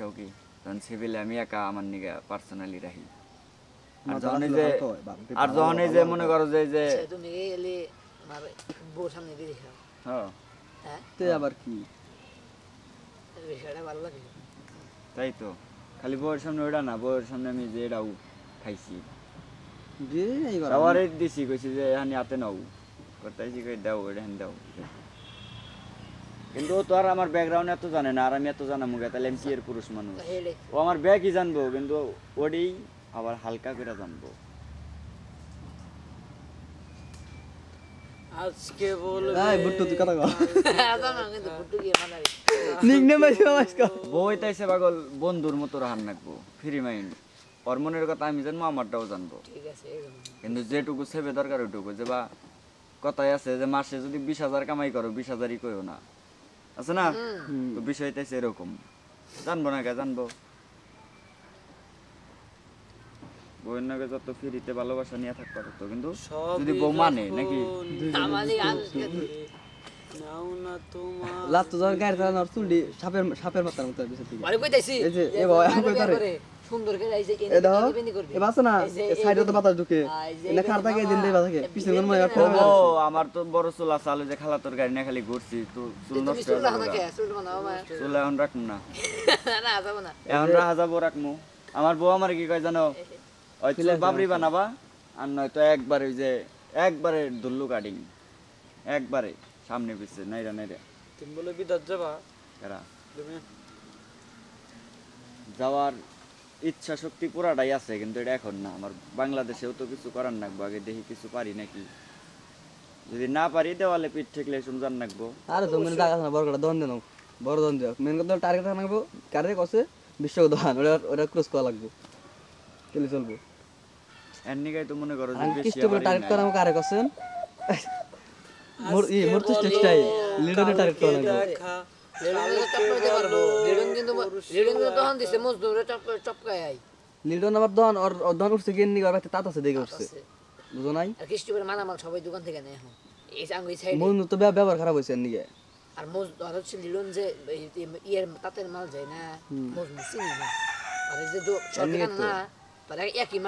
সমস্যাও কি তখন সিভিলে আমি একা আমার নিগে পার্সোনালি রাখি আর যখন এই যে আর যখন এই যে মনে করো যে যে তুমি এলে আমার বউ সামনে দিয়ে দেখাও হ্যাঁ হ্যাঁ তে আবার কি? বিষয়টা ভালো লাগে। তাই তো খালি বউয়ের সামনে ওটা না বউয়ের সামনে আমি যে এটাও খাইছি। আবার দিছি কইছি যে হানি হাতে নাও। করতেছি কই দাও এটা হানি দাও। কিন্তু ও তো আর আমার ব্যাকগ্রাউন্ড এত জানে না আর আমি এত জানা মুখে তাহলে আমি কি এর পুরুষ মানুষ? ও আমার ব্যাগই জানব কিন্তু ওডি আবার হালকা করে জানব। আজকে বলবে এই বুট্টু তুই কথা কও। না কিন্তু নিকনেম আছে বই তাইছে পাগল বন্ধুর মতো রাহান রাখব ফ্রি মাইন্ড ওর মনের কথা আমি জানব আমারটাও জানব। ঠিক আছে। কিন্তু যেটুকু সেবে দরকার ওইটুকু যে বা কথাই আছে যে মাসে যদি বিশ হাজার কামাই করো বিশ হাজারই কইও না। আছে না? তো বিষয় তাইছে এরকম। জানব না কে জানব। বউয়ের নাকি যত ফিরিতে ভালোবাসা নিয়ে থাকতে পারতো কিন্তু যদি বউ মানে নাকি? লাত তো দরকার চুলটি সাপের সাপের মাথার মতো এই যে, এ বাবা? সুন্দর করে এই যে এ দেখো এ বাসে না যে, এই সাইডে তো যে- বাতাস ঢুকে। আ, এই যে এনে এই খার থাকে দিন দেই বাতাকে পিছনে কোন ময় এই ও আমার তো বড় চুল আছে যে খালা তোর গাড়ি না খালি ঘুরছি তো চুল নষ্ট হয়ে রাখো না যাবে কে চুল বানাও আমার চুল এখন রাখব না। না যাব না। এখন রাহা যাব রাখব আমার বউ আমার কি কয় জানো? ওই চুল বাবরি বানাবা আর নয়তো একবারে ওই যে একবারে দুল্লু কাটিং। একবারে সামনে পিছে নাইরা নাইরা। তুমি বলে বিদাত যাবা। যাওয়ার ইচ্ছা শক্তি পুরাটাই আছে কিন্তু এটা এখন না। আমার বাংলাদেশেও তো কিছু করার নাকবো আগে দেখি কিছু পারি নাকি। যদি না পারি দেওয়ালে পিঠ ঠেকলে শুনজান নাকবো। আরে তো মেন জায়গা না বড় করে দন দেন বড় দন দিও মেন কথা টার্গেট থাকব কারে কসে বিশ্ব দোকান ওটা ওটা ক্রস করা লাগবে। চলে চলবো। এর নিগাই তো মনে করো যে বেশি আবার টার্গেট করা আমাকে কারে কসেন মোর ই মোর তো স্টাইল লিডারে টার্গেট করা লাগবে দেখা লেডন লেডন লেডন লিডন আবার দন ওর দন উঠছে গিয়ে নিয়ে বাইতে তাত আছে দেখে উঠছে বুঝো নাই আর কিস্তি করে মানামাল সবাই দোকান থেকে নেয় এখন এই আঙ্গুই সাইডে মন তো ব্যবহার খারাপ হয়েছে নিয়ে আর মোজ আর হচ্ছে লিলন যে যে তাঁতের মাল যায় না মোজ চিনি না আর এই যে দো- সরকার না তারা একই